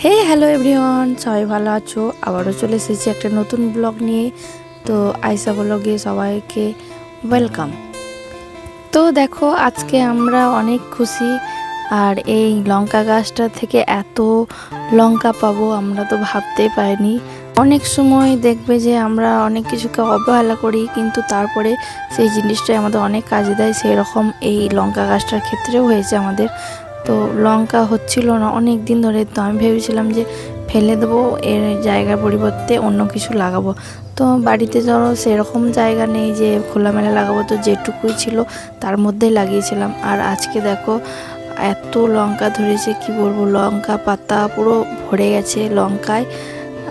হে hello everyone সবাই ভালো আছো? আবারও চলে এসেছি একটা নতুন ব্লগ নিয়ে। তো আইসা ব্লগে সবাইকে ওয়েলকাম তো দেখো, আজকে আমরা অনেক খুশি। আর এই লঙ্কা গাছটা থেকে এত লঙ্কা পাবো আমরা তো ভাবতেই পারিনি। অনেক সময় দেখবে যে আমরা অনেক কিছুকে অবহেলা করি, কিন্তু তারপরে সেই জিনিসটাই আমাদের অনেক কাজে দেয়। সেই রকম এই লঙ্কা গাছটার ক্ষেত্রেও হয়েছে আমাদের। তো লঙ্কা হচ্ছিল না অনেক দিন ধরে। তো আমি ভেবেছিলাম যে ফেলে দেবো, এর জায়গার পরিবর্তে অন্য কিছু লাগাবো। তো বাড়িতে ধরো সেরকম জায়গা নেই যে খোলামেলা লাগাবো, তো যেটুকুই ছিল তার মধ্যেই লাগিয়েছিলাম। আর আজকে দেখো এত লঙ্কা ধরেছে, কি বলব, লঙ্কা পাতা পুরো ভরে গেছে লঙ্কায়।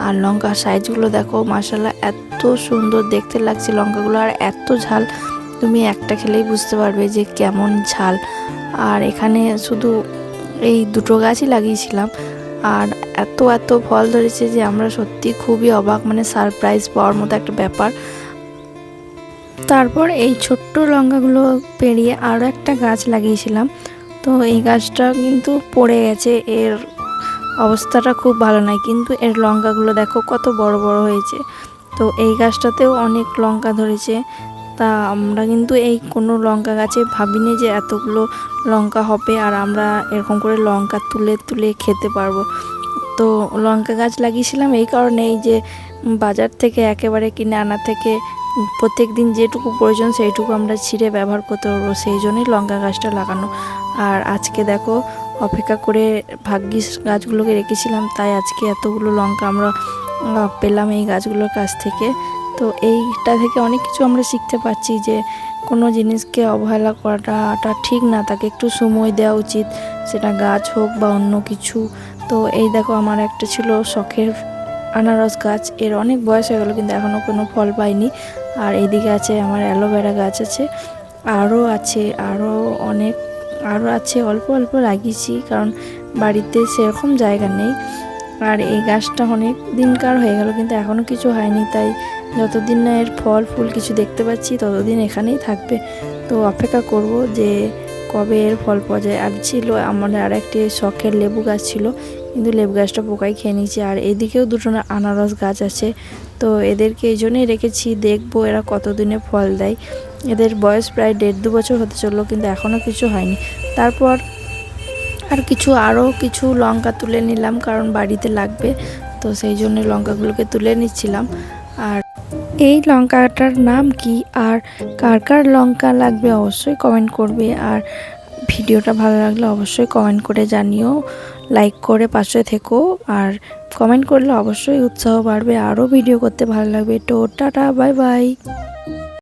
আর লঙ্কার সাইজগুলো দেখো মাসাল্লাহ এত সুন্দর দেখতে লাগছে লঙ্কাগুলো। আর এত ঝাল, তুমি একটা খেলেই বুঝতে পারবে যে কেমন ঝাল। আর এখানে শুধু এই দুটো গাছই লাগিয়েছিলাম। আর এত এত ফল ধরেছে যে আমরা সত্যি খুবই অবাক মানে সারপ্রাইজ পাওয়ার মতো একটা ব্যাপার। তারপর এই ছোট্ট লঙ্কাগুলো পেরিয়ে আরও একটা গাছ লাগিয়েছিলাম। তো এই গাছটা কিন্তু পড়ে গেছে, এর অবস্থাটা খুব ভালো নয়, কিন্তু এর লঙ্কাগুলো দেখো কত বড় বড় হয়েছে। তো এই গাছটাতেও অনেক লঙ্কা ধরেছে। তা আমরা কিন্তু এই কোনো লঙ্কা গাছে ভাবিনি যে এতগুলো লঙ্কা হবে আর আমরা এরকম করে লঙ্কা তুলে তুলে খেতে পারব। তো লঙ্কা গাছ লাগিয়েছিলাম এই কারণে এই যে বাজার থেকে একেবারে কিনে আনা থেকে প্রত্যেক দিন যেটুকু প্রয়োজন সেইটুকু আমরা ছিঁড়ে ব্যবহার করতে পারব, সেই জন্যই লঙ্কা গাছটা লাগানো। আর আজকে দেখো অপেক্ষা করে ভাগ্যিস গাছগুলোকে রেখেছিলাম, তাই আজকে এতগুলো লঙ্কা আমরা পেলাম এই গাছগুলোর কাছ থেকে। তো এইটা থেকে অনেক কিছু আমরা শিখতে পারছি যে কোনো জিনিসকে অবহেলা করাটা ঠিক না, তাকে একটু সময় দেওয়া উচিত, সেটা গাছ হোক বা অন্য কিছু। তো এই দেখো আমার একটা ছিল শখের আনারস গাছ, এর অনেক বয়স হয়ে গেলো কিন্তু এখনও কোনো ফল পাইনি। আর এইদিকে আছে আমার অ্যালোভেরা গাছ আছে, আরও আছে, আরও অনেক, আরও আছে, অল্প অল্প লাগিয়েছি কারণ বাড়িতে সেরকম জায়গা নেই। আর এই গাছটা অনেক দিনকার হয়ে গেল, কিন্তু এখনও কিছু হয়নি। তাই যতদিন না এর ফল, ফুল কিছু দেখতে পাচ্ছি, ততদিন এখানেই থাকবে। তো অপেক্ষা করব যে কবে এর ফল পাওয়া যায়। আর ছিল আমাদের আর একটি শখের লেবু গাছ ছিল, কিন্তু লেবু গাছটা পোকাই খেয়ে নিয়েছে। আর এদিকেও দুটো না আনারস গাছ আছে। তো এদেরকে এই জন্যই রেখেছি, দেখব এরা কতদিনে ফল দেয়। এদের বয়স প্রায় দেড় দু বছর হতে চলল, কিন্তু এখনও কিছু হয়নি। তারপর আর কিছু, আরও কিছু লঙ্কা তুলে নিলাম কারণ বাড়িতে লাগবে। তো সেই জন্য লঙ্কাগুলোকে তুলে নিচ্ছিলাম। আর এই লঙ্কাটার নাম কি আর কার কার লঙ্কা লাগবে অবশ্যই কমেন্ট করবে। আর ভিডিওটা ভালো লাগলে অবশ্যই কমেন্ট করে জানিও, লাইক করে পাশে থেকো। আর কমেন্ট করলে অবশ্যই উৎসাহ বাড়বে, আরও ভিডিও করতে ভালো লাগবে। তো টাটা, বাই বাই।